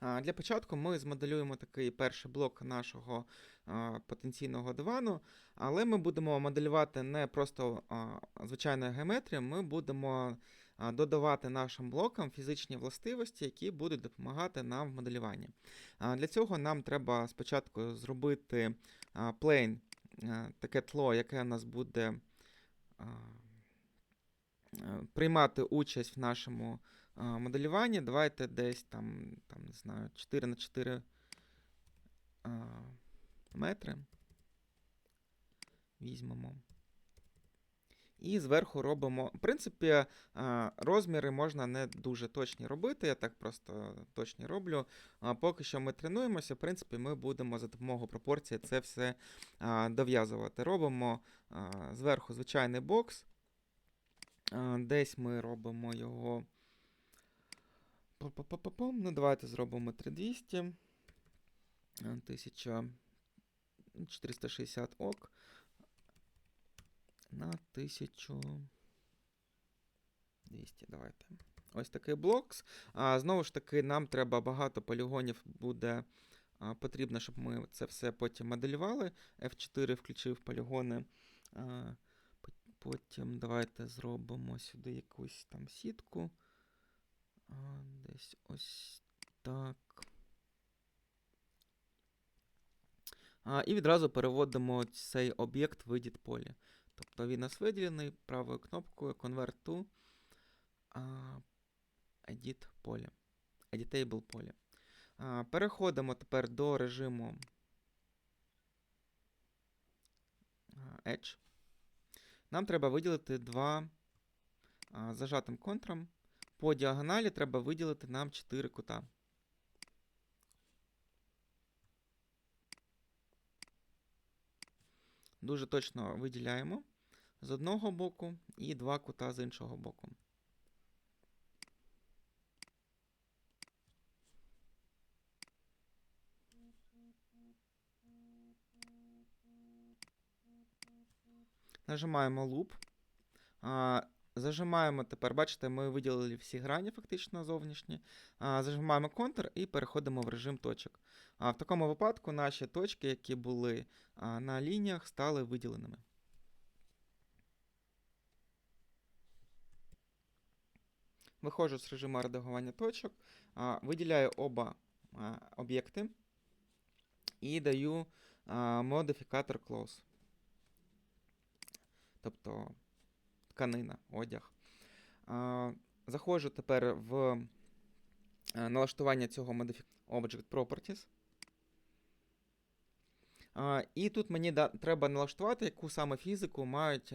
Для початку ми змоделюємо такий перший блок нашого потенційного дивану, але ми будемо моделювати не просто звичайною геометрією, ми будемо додавати нашим блокам фізичні властивості, які будуть допомагати нам в моделюванні. Для цього нам треба спочатку зробити plane, таке тло, яке у нас буде е, приймати участь в нашому а, моделюванні. Давайте десь там, там не знаю, 4 на 4 а, метри. Візьмемо. І зверху робимо. В принципі, розміри можна не дуже точні робити. Я так просто точні роблю. Поки що ми тренуємося, в принципі, ми будемо за допомогою пропорції це все дов'язувати. Робимо зверху звичайний бокс. Десь ми робимо його. Ну, давайте зробимо 3200. Е, 1460 ок. На 1200. Давайте. Ось такий блок. А, знову ж таки, нам треба багато полігонів буде а, потрібно, щоб ми це все потім моделювали. F4 включив полігони. А, потім давайте зробимо сюди якусь там сітку. А, десь ось так. А, і відразу переводимо цей об'єкт в edit полі. Тобто він у нас виділений правою кнопкою Convert to Edit поле. Editable поле. А, переходимо тепер до режиму Edge. Нам треба виділити два а, зажатим контром. По діагоналі треба виділити нам 4 кута. Дуже точно виділяємо з одного боку і два кута з іншого боку. Нажимаємо луп. Зажимаємо тепер, бачите, ми виділили всі грані фактично зовнішні. Зажимаємо контур і переходимо в режим точок. А в такому випадку наші точки, які були на лініях, стали виділеними. Виходжу з режиму редагування точок, виділяю оба об'єкти і даю модифікатор close. Тобто тканина, одяг. Заходжу тепер в е, налаштування цього Modific Object Properties. І тут мені треба налаштувати, яку саме фізику мають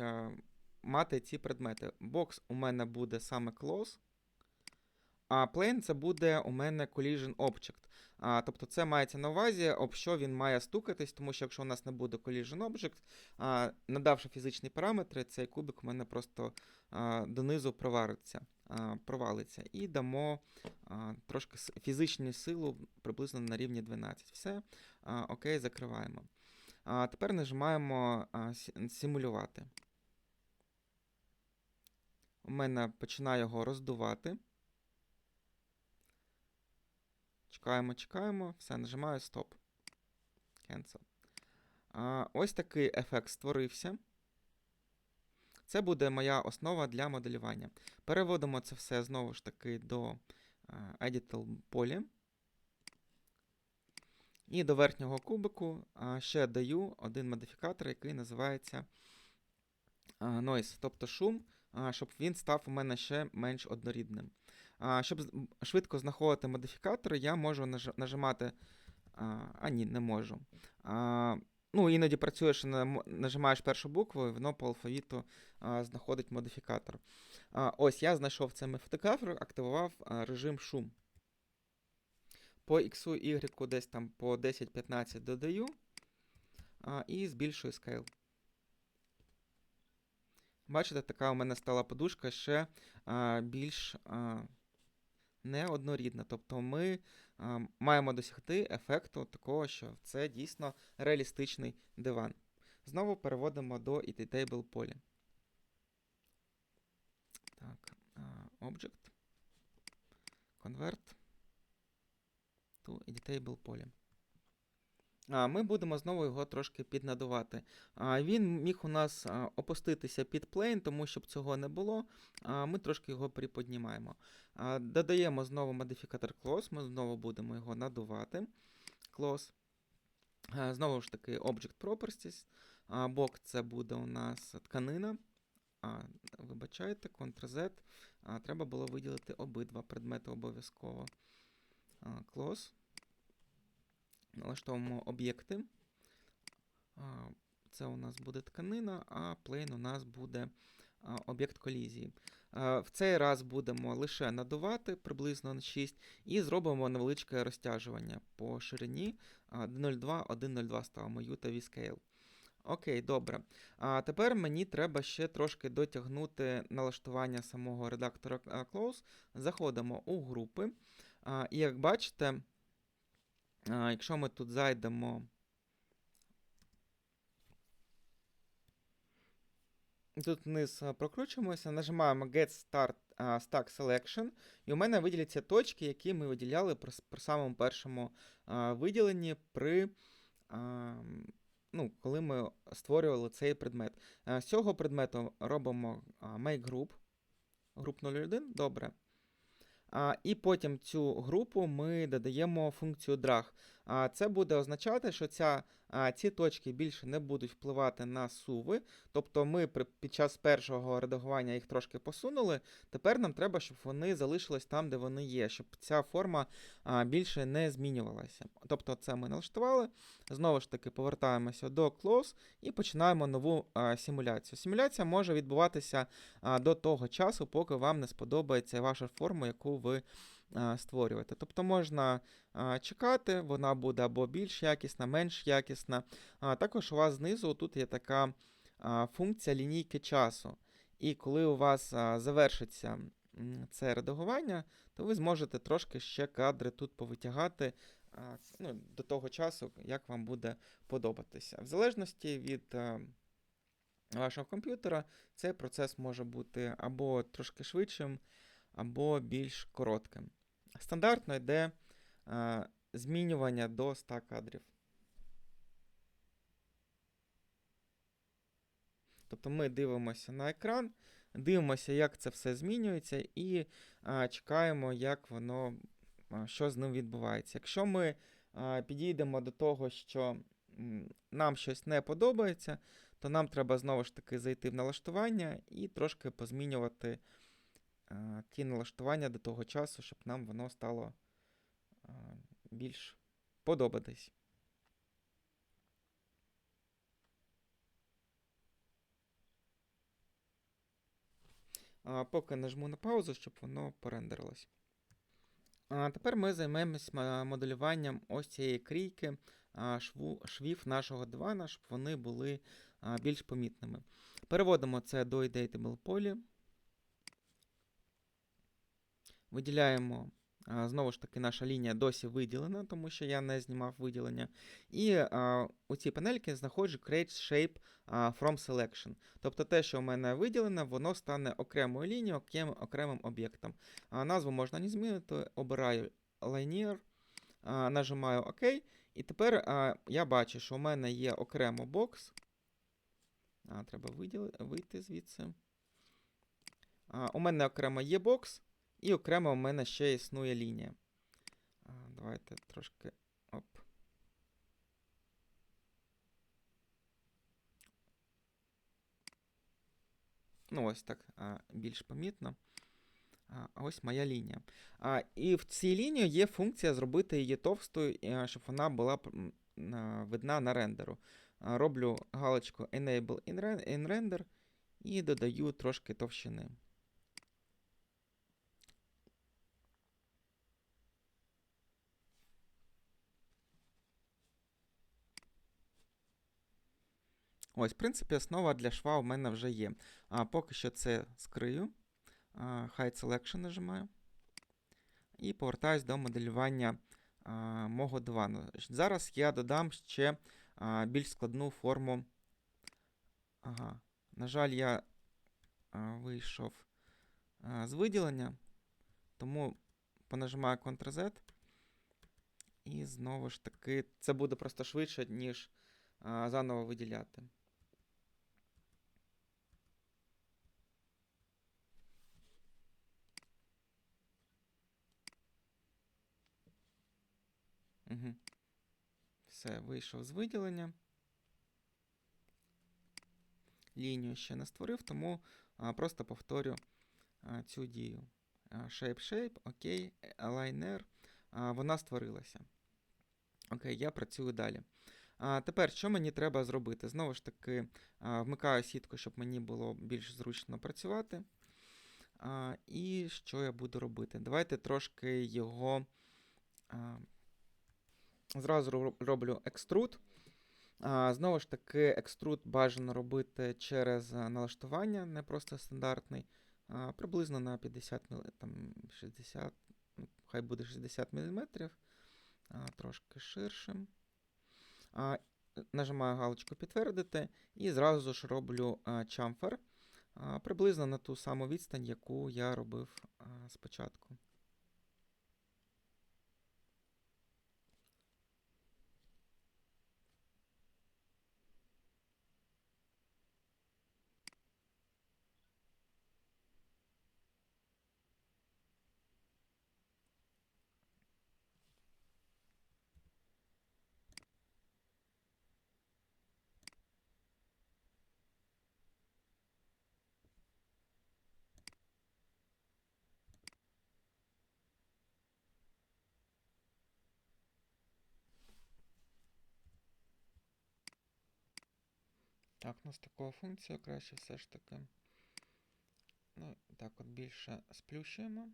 мати ці предмети. Бокс у мене буде саме close, а plane це буде у мене collision object. А, тобто це мається на увазі, об що він має стукатись, тому що якщо у нас не буде collision object, а, надавши фізичні параметри, цей кубик у мене просто а, донизу провариться, а, провалиться. І дамо а, трошки фізичну силу приблизно на рівні 12. Все, а, окей, закриваємо. А, тепер нажимаємо а, симулювати. У мене починає його роздувати. Чекаємо, чекаємо, все, нажимаю стоп. Cancel. А, ось такий ефект створився. Це буде моя основа для моделювання. Переводимо це все знову ж таки до а, Editable полі. І до верхнього кубику ще даю один модифікатор, який називається Noise, тобто шум, щоб він став у мене ще менш однорідним. Щоб швидко знаходити модифікатори, я можу нажимати. А, ні, не можу. А, ну, іноді працює, що нам- нажимаєш першу букву, і воно по алфавіту а, знаходить модифікатор. А, ось я знайшов цей модифікатор, активував режим шум. По X, Y десь там по 10-15 додаю а, і збільшую скейл. Бачите, така у мене стала подушка ще а, більш а, неоднорідна. Тобто ми а, маємо досягти ефекту такого, що це дійсно реалістичний диван. Знову переводимо до editable полі. Так, Object. Convert. to editable полі. Ми будемо знову його трошки піднадувати. Він міг у нас опуститися під plane, тому щоб цього не було, ми трошки його приподнімаємо. Додаємо знову модифікатор close, ми знову будемо його надувати. Close. Знову ж таки, Object Properties. А, Бок це буде у нас тканина. А, Вибачайте, Ctrl-Z. Треба було виділити обидва предмети обов'язково. Close. Налаштовуємо об'єкти. Це у нас буде тканина, а plane у нас буде об'єкт колізії. В цей раз будемо лише надувати приблизно на 6 і зробимо невеличке розтяжування по ширині 1.02, 1.02 ставимо U та V-Scale. Окей, добре. А тепер мені треба ще трошки дотягнути налаштування самого редактора Close. Заходимо у групи. І як бачите, якщо ми тут зайдемо. Тут вниз а, прокручуємося, нажимаємо Get Start Stack Selection, і у мене виділяться точки, які ми виділяли при, при самому першому а, виділенні при. А, ну, коли ми створювали цей предмет. Е, З цього предмету робимо а, make group, group 01, добре. А, І потім цю групу ми додаємо функцію drag. Це буде означати, що ця, ці точки більше не будуть впливати на суви. Тобто ми під час першого редагування їх трошки посунули. Тепер нам треба, щоб вони залишились там, де вони є, щоб ця форма більше не змінювалася. Тобто це ми налаштували. Знову ж таки, повертаємося до close і починаємо нову симуляцію. Симуляція може відбуватися до того часу, поки вам не сподобається ваша форма, яку ви а, створюєте. Тобто можна чекати, вона буде або більш якісна, менш якісна. Також у вас знизу тут є така функція лінійки часу. І коли у вас завершиться це редагування, то ви зможете трошки ще кадри тут повитягати ну, до того часу, як вам буде подобатися. В залежності від вашого комп'ютера, цей процес може бути або трошки швидшим, або більш коротким. Стандартно йде е, змінювання до 100 кадрів. Тобто ми дивимося на екран, дивимося, як це все змінюється, і а, чекаємо, як воно, а, що з ним відбувається. Якщо ми а, підійдемо до того, що нам щось не подобається, то нам треба знову ж таки зайти в налаштування і трошки позмінювати ті налаштування до того часу, щоб нам воно стало більш подобатись. А, поки нажму на паузу, щоб воно порендерилось. А, тепер ми займемось моделюванням ось цієї крійки шву, швів нашого дивана, щоб вони були більш помітними. Переводимо це до editable полі. Виділяємо, знову ж таки, наша лінія досі виділена, тому що я не знімав виділення. І а, у цій панельці знаходжу Create Shape from Selection. Тобто те, що у мене виділене, воно стане окремою лінією, окрем, окремим об'єктом. Назву можна не змінити, обираю Linear, а, нажимаю ОК. І тепер а, я бачу, що у мене є окремо бокс. А, треба виділи, вийти звідси. А, у мене окремо є бокс, і окремо у мене ще існує лінія. Давайте трошки. Оп. Ну, ось так більш помітно. Ось моя лінія. І в цій лінії є функція зробити її товстою, щоб вона була видна на рендеру. Роблю галочку Enable in Render і додаю трошки товщини. Ось, в принципі, основа для шва у мене вже є. А поки що це скрию. Hide Selection нажимаю. І повертаюсь до моделювання а, мого дивану. Зараз я додам ще а, більш складну форму. Ага. На жаль, я а, вийшов а, з виділення, тому понажимаю Ctrl-Z І знову ж таки, це буде просто швидше, ніж а, заново виділяти. Угу. Все, вийшов з виділення. Лінію ще не створив, тому а, просто повторю а, цю дію. Shape Shape, окей, Aligner, а, вона створилася. Окей, я працюю далі. А, тепер, що мені треба зробити? Знову ж таки, а, вмикаю сітку, щоб мені було більш зручно працювати. А, і що я буду робити? Давайте трошки його. А, зразу роблю екструд. Знову ж таки, екструд бажано робити через налаштування, не просто стандартний. Приблизно на 50 мл, там 60, ну, хай буде 60 мм, трошки ширшим. Нажимаю галочку підтвердити і зразу ж роблю чамфер приблизно на ту саму відстань, яку я робив спочатку. Так, у нас такого функція краще все ж таки. Ну, так, от більше сплющуємо.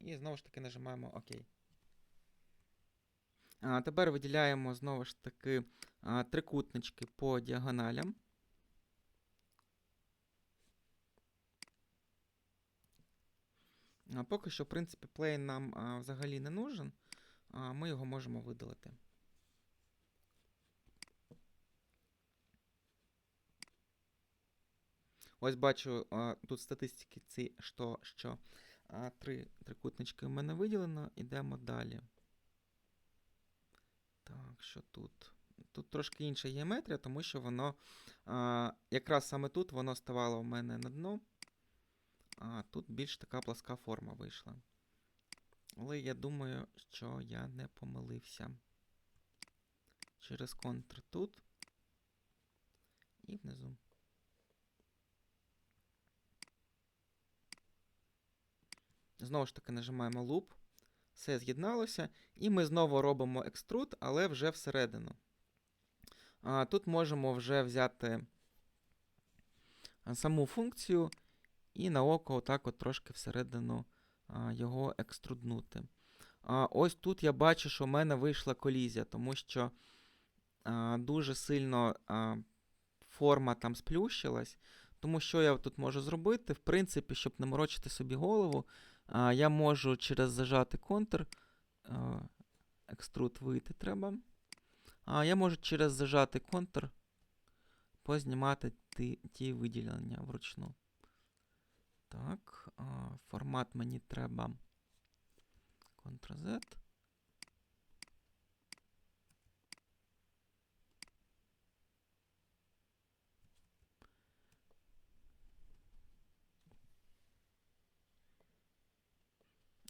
І знову ж таки нажимаємо ОК. А, тепер виділяємо знову ж таки трикутнички по діагоналям. А, поки що, в принципі, plane нам а, взагалі не нужен. А, ми його можемо видалити. Ось бачу тут статистики ці, що, що три трикутнички в мене виділено. Ідемо далі. Так, що тут? Тут трошки інша геометрія, тому що воно якраз саме тут воно ставало в мене на дно. А тут більш така пласка форма вийшла. Але я думаю, що я не помилився. Через контр тут. І внизу. Знову ж таки нажимаємо Loop. Все з'єдналося. І ми знову робимо екструд, але вже всередину. А, Тут можемо вже взяти саму функцію і на око отак от трошки всередину а, його екструднути. А, Ось тут я бачу, що в мене вийшла колізія, тому що а, дуже сильно а, форма там сплющилась. Тому що я тут можу зробити? В принципі, щоб не морочити собі голову, а, я можу через зажати контр. екструд вийти треба. А я можу через зажати контр познімати ті, ті виділення вручну. Так, а, формат мені треба Ctrl-Z.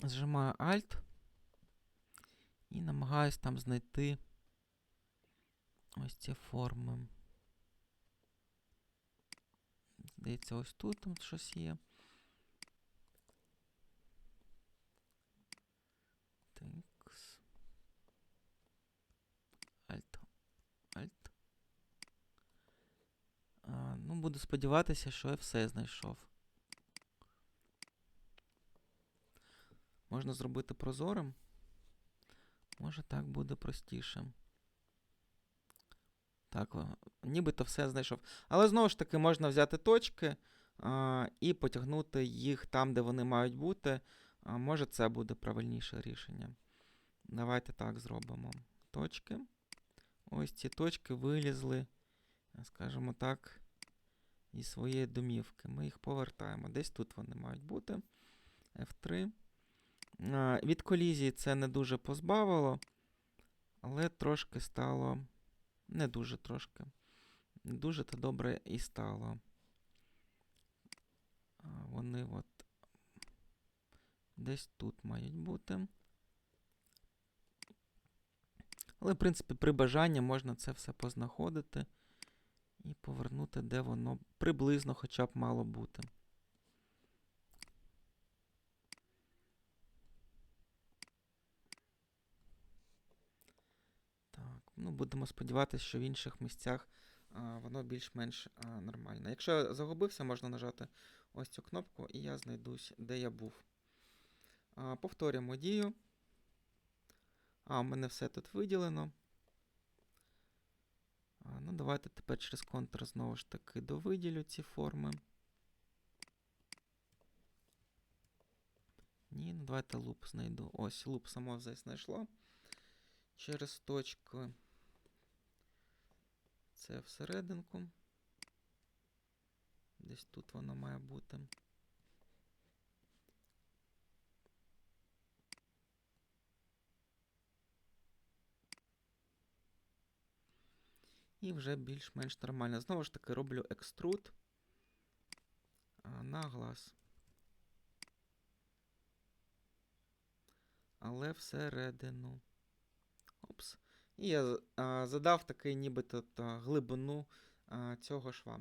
Зжимаю Alt і намагаюсь там знайти ось ці форми. Здається, ось тут там щось є. Тикс. Alt. Alt. А, ну, буду сподіватися, що я все знайшов. Можна зробити прозорим. Може так буде простіше. Так, нібито все знайшов. Але знову ж таки можна взяти точки а, і потягнути їх там, де вони мають бути. А, може це буде правильніше рішення. Давайте так зробимо. Точки. Ось ці точки вилізли, скажімо так, із своєї домівки. Ми їх повертаємо. Десь тут вони мають бути. F3. А, Від колізії це не дуже позбавило. Але трошки стало. Не дуже трошки. Дуже то добре і стало. Вони от десь тут мають бути. Але, в принципі, при бажанні можна це все познаходити і повернути, де воно приблизно хоча б мало бути. Так, ну будемо сподіватися, що в інших місцях а, воно більш-менш а, нормально. Якщо я загубився, можна нажати ось цю кнопку, і я знайдусь, де я був. А, повторюємо дію. А, у мене все тут виділено. А, ну, давайте тепер через контур знову ж таки довиділю ці форми. Ні, ну давайте луп знайду. Ось, луп само вже знайшло. Через точку. Це всерединку. Десь тут воно має бути. І вже більш-менш нормально. Знову ж таки роблю екструд на глаз. Але всередину. І я задав такий нібито глибину цього шва.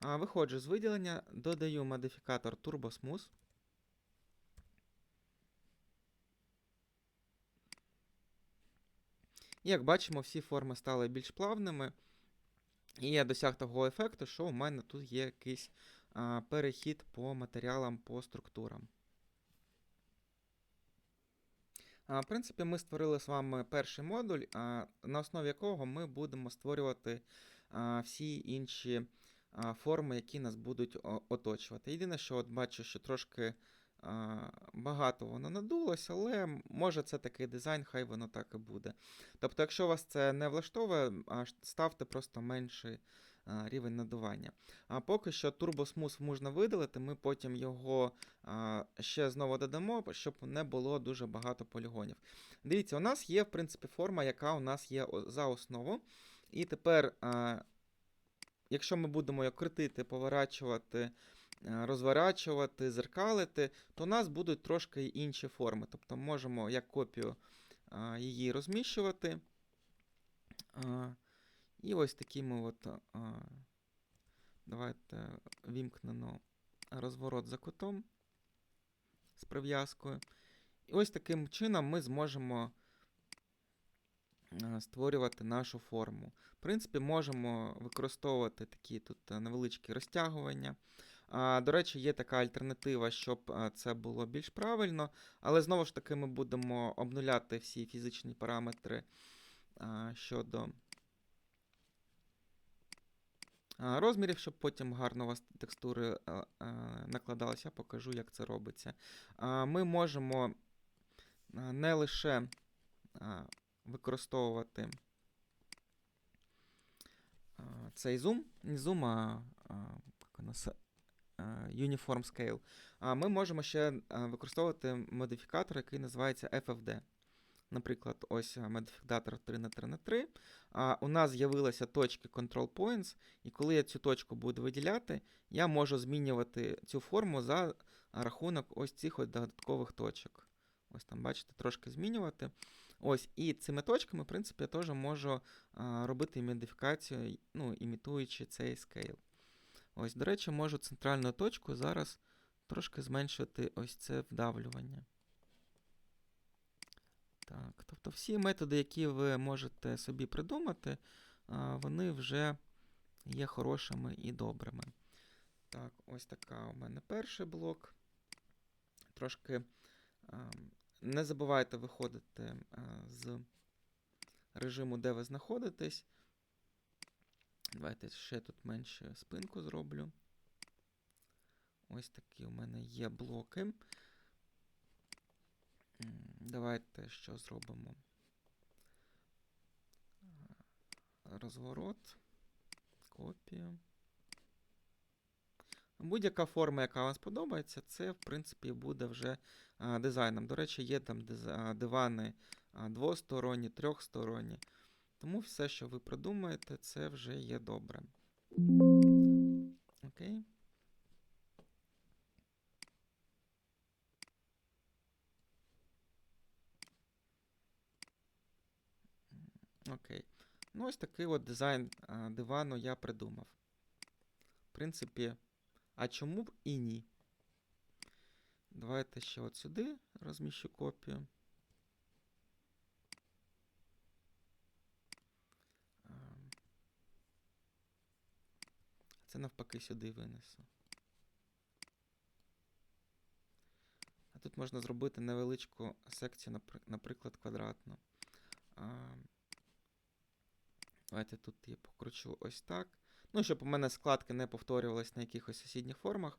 Виходжу з виділення, додаю модифікатор Turbo Smooth. І як бачимо, всі форми стали більш плавними. І я досяг того ефекту, що у мене тут є якийсь а, перехід по матеріалам, по структурам. А, в принципі, ми створили з вами перший модуль, на основі якого ми будемо створювати всі інші форми, які нас будуть оточувати. Єдине, що от бачу, що трошки багато воно надулось, але може це такий дизайн, хай воно так і буде. Тобто, якщо вас це не влаштовує, ставте просто менший рівень надування. А поки що Smooth можна видалити, ми потім його ще знову додамо, щоб не було дуже багато полігонів. Дивіться, у нас є, в принципі, форма, яка у нас є за основу. І тепер, якщо ми будемо її крутити, поворачувати, розворачувати, зеркалити, то у нас будуть трошки інші форми. Тобто можемо як копію її розміщувати. І ось такими от. А, давайте вімкнено розворот за кутом з прив'язкою. І ось таким чином ми зможемо е, створювати нашу форму. В принципі, можемо використовувати такі тут е, невеличкі розтягування. До речі, є така альтернатива, щоб е, це було більш правильно, але знову ж таки ми будемо обнуляти всі фізичні параметри щодо розмірів, щоб потім гарно у вас текстури е, е, накладалися. Покажу, як це робиться. Ми можемо не лише використовувати цей зум, не зум, а, як у Uniform Scale. Ми можемо ще використовувати модифікатор, який називається FFD. Наприклад, ось модифікатор 3 на 3 на 3 А, у нас з'явилися точки Control Points, і коли я цю точку буду виділяти, я можу змінювати цю форму за рахунок ось цих от додаткових точок. Ось там, бачите, трошки змінювати. Ось, і цими точками, в принципі, я теж можу робити модифікацію, ну, імітуючи цей скейл. Ось, до речі, можу центральну точку зараз трошки зменшити ось це вдавлювання. Так, тобто всі методи, які ви можете собі придумати, вони вже є хорошими і добрими. Так, ось така у мене перший блок. Трошки не забувайте виходити з режиму, де ви знаходитесь. Давайте ще тут менше спинку зроблю. Ось такі у мене є блоки. Давайте що зробимо? Розворот, копію. Будь-яка форма, яка вам сподобається, це, в принципі, буде вже а, дизайном. До речі, є там диз- дивани а, двосторонні, трьохсторонні. Тому все, що ви придумаєте, це вже є добре. Окей. Окей. Ну, ось такий от дизайн а, дивану я придумав. В принципі, а чому б і ні? Давайте ще от сюди розміщу копію. Це навпаки сюди винесу. А тут можна зробити невеличку секцію, наприклад, квадратну. Давайте тут я покручу ось так. Ну, щоб у мене складки не повторювались на якихось сусідніх формах.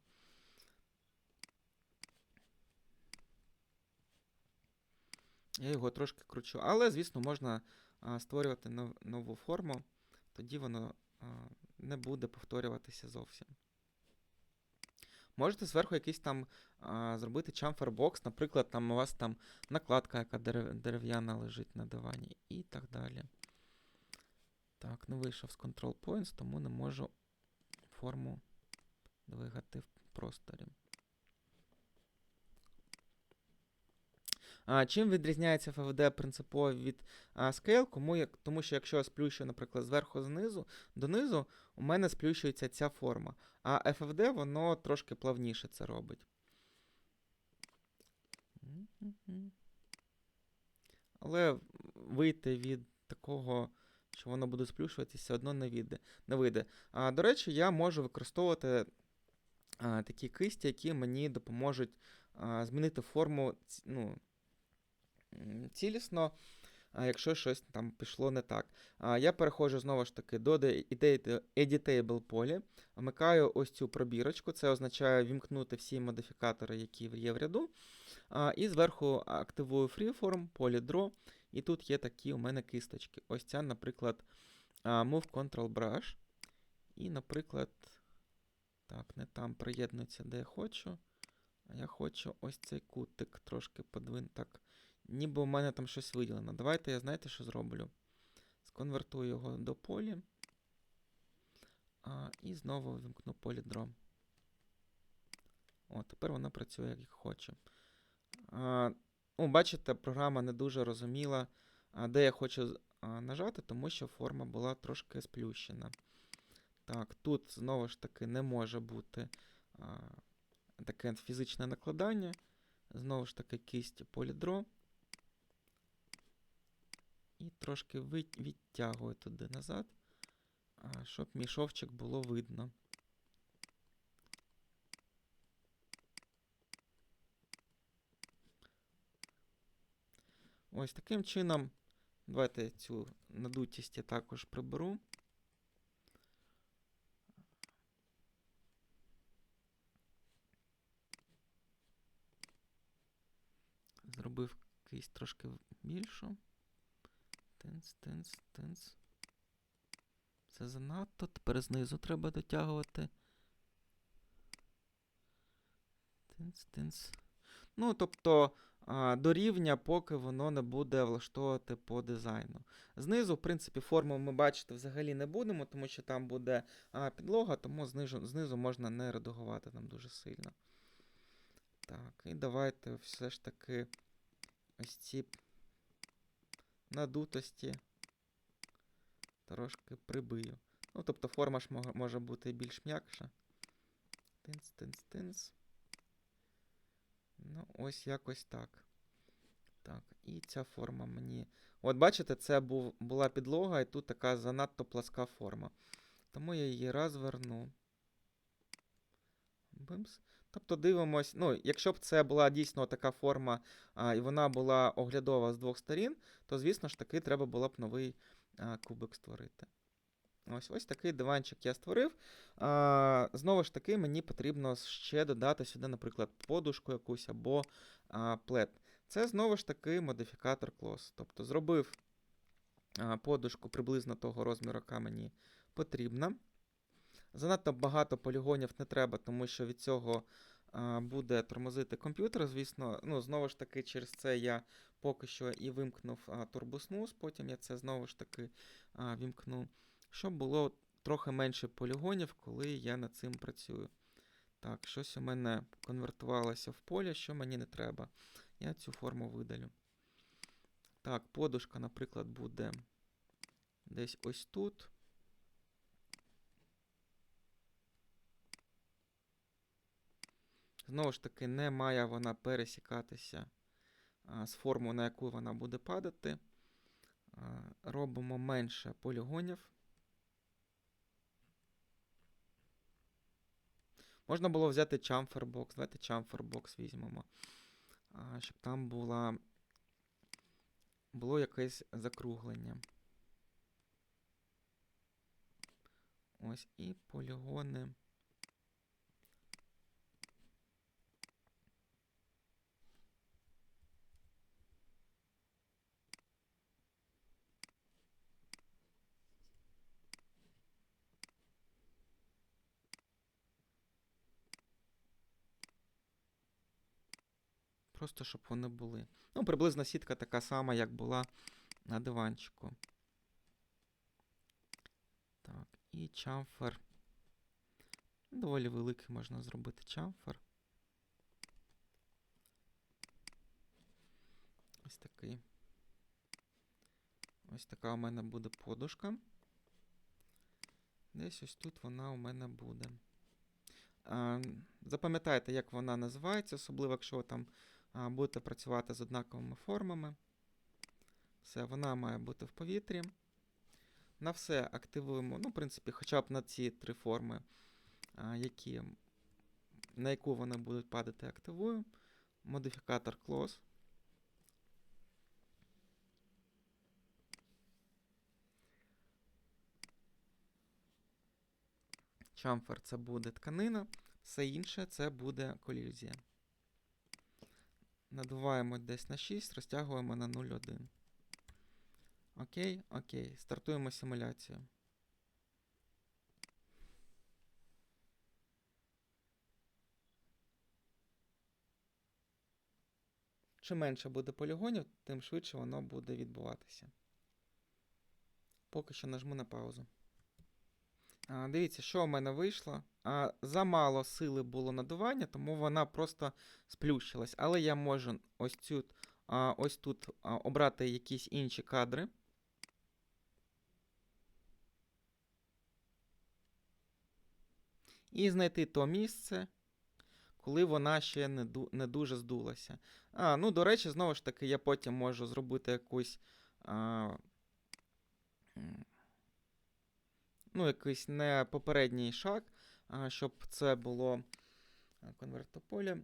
Я його трошки кручу. Але, звісно, можна а, створювати нов- нову форму, тоді воно а, не буде повторюватися зовсім. Можете зверху якийсь там а, зробити chamfer-box, наприклад, там у вас там накладка, яка дерев'яна лежить на дивані, і так далі. Так, не вийшов з Control Points, тому не можу форму двигати в просторі. А, чим відрізняється FFD принципово від а, Scale? Кому, як, тому що якщо я сплющую, наприклад, зверху знизу, донизу, у мене сплющується ця форма. А FFD воно трошки плавніше це робить. Але вийти від такого що воно буде сплющуватися, все одно не вийде. Не вийде. А, до речі, я можу використовувати а, такі кисті, які мені допоможуть а, змінити форму ну, цілісно, а, якщо щось там пішло не так. А, я переходжу знову ж таки до Editable полі, вмикаю ось цю пробірочку, це означає вімкнути всі модифікатори, які є в ряду. А, і зверху активую Freeform, полі Draw, і тут є такі у мене кисточки. Ось ця, наприклад, Move Control Brush. І, наприклад, так, не там приєднується, де я хочу. А я хочу ось цей кутик трошки подвинути. Так, ніби у мене там щось виділено. Давайте я знаєте, що зроблю? Сконвертую його до полі. А, і знову вимкну полі Draw. О, тепер вона працює як хоче. А, ну, бачите, програма не дуже розуміла, де я хочу нажати, тому що форма була трошки сплющена. Так, тут знову ж таки не може бути а, таке фізичне накладання. Знову ж таки, кість полідро. І трошки вит- відтягую туди назад, а, щоб мій шовчик було видно. Ось таким чином. Давайте я цю надутість я також приберу. Зробив кисть трошки більшу. Тинц, тинц, тинц. Це занадто. Тепер знизу треба дотягувати. Тинц, тинц. Ну, тобто, до рівня, поки воно не буде влаштовувати по дизайну. Знизу, в принципі, форму ми бачити взагалі не будемо, тому що там буде підлога, тому знизу, знизу можна не редагувати там дуже сильно. Так, і давайте все ж таки ось ці надутості трошки прибию. Ну, тобто форма ж може бути більш м'якша. Тинц. Ну, ось якось так. Так, і ця форма мені. От бачите, це був, була підлога, і тут така занадто пласка форма. Тому я її розверну. Бимс. Тобто дивимось, ну, якщо б це була дійсно така форма, а, і вона була оглядова з двох сторін, то, звісно ж таки, треба було б новий а, кубик створити. Ось ось такий диванчик я створив. А, знову ж таки, мені потрібно ще додати сюди, наприклад, подушку якусь або а, плед. Це знову ж таки модифікатор close. Тобто зробив а, подушку приблизно того розміру, яка мені потрібна. Занадто багато полігонів не треба, тому що від цього а, буде тормозити комп'ютер. Звісно, ну, знову ж таки, через це я поки що і вимкнув турбоснус, потім я це знову ж таки а, вімкну, щоб було трохи менше полігонів, коли я над цим працюю. Так, щось у мене конвертувалося в поле, що мені не треба. Я цю форму видалю. Так, подушка, наприклад, буде десь ось тут. Знову ж таки, не має вона пересікатися з формою, на яку вона буде падати. Робимо менше полігонів. Можна було взяти чамфербокс, Давайте чамфербокс візьмемо. А, щоб там була, було якесь закруглення. Ось і полігони. Просто щоб вони були. Ну, приблизно сітка така сама, як була на диванчику. Так, і чамфер. Доволі великий можна зробити чамфер. Ось такий. Ось така у мене буде подушка. Десь ось тут вона у мене буде. Запам'ятайте, як вона називається, особливо, якщо там будете працювати з однаковими формами. Все, вона має бути в повітрі. На все активуємо, ну, в принципі, хоча б на ці три форми, які, на яку вони будуть падати, активую. Модифікатор close. Chamfer це буде тканина, все інше це буде колізія. Надуваємо десь на 6, розтягуємо на 0,1. Окей, окей. Стартуємо симуляцію. Чим менше буде полігонів, тим швидше воно буде відбуватися. Поки що нажму на паузу. А, Дивіться, що у мене вийшло. А, Замало сили було надування, тому вона просто сплющилась. Але я можу ось цю, а, ось тут а, обрати якісь інші кадри. І знайти то місце, коли вона ще не не дуже здулася. А, ну, до речі, знову ж таки, я потім можу зробити якусь. А, ну, якийсь не попередній шаг, щоб це було конвертополі.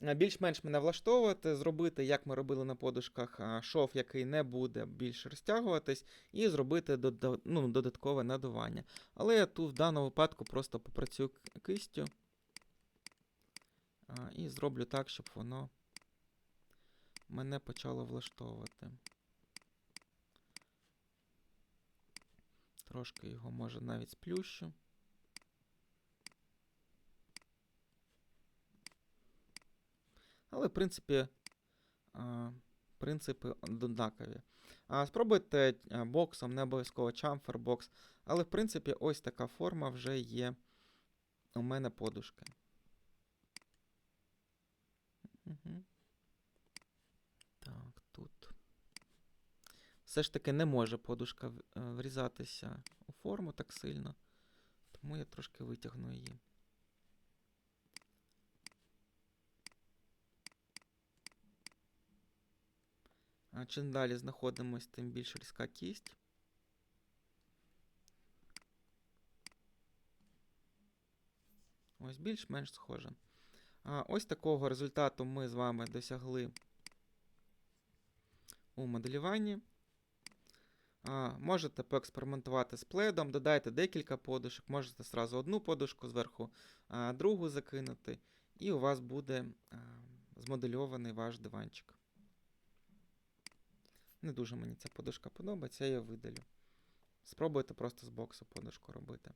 Більш-менш мене влаштовувати, зробити, як ми робили на подушках, шов, який не буде більше розтягуватись, і зробити ну, додаткове надування. Але я тут в даному випадку просто попрацюю кистю і зроблю так, щоб воно мене почало влаштовувати. Трошки його може навіть сплющу. Але, в принципі, принципи однакові. Спробуйте боксом, не обов'язково чамфер бокс. Але, в принципі, ось така форма вже є у мене подушки. Угу. Так, тут. Все ж таки не може подушка е, врізатися у форму так сильно, тому я трошки витягну її. А чим далі знаходимось, тим більш різка кість. Ось більш-менш схоже. А Ось такого результату ми з вами досягли у моделюванні. Можете поекспериментувати з пледом, додайте декілька подушок, можете зразу одну подушку зверху, другу закинути, і у вас буде змодельований ваш диванчик. Не дуже мені ця подушка подобається, я її видалю. спробуйте просто з боксу подушку робити.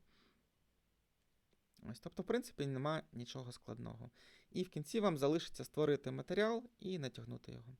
Ось, тобто, в принципі, немає нічого складного. І в кінці вам залишиться створити матеріал і натягнути його.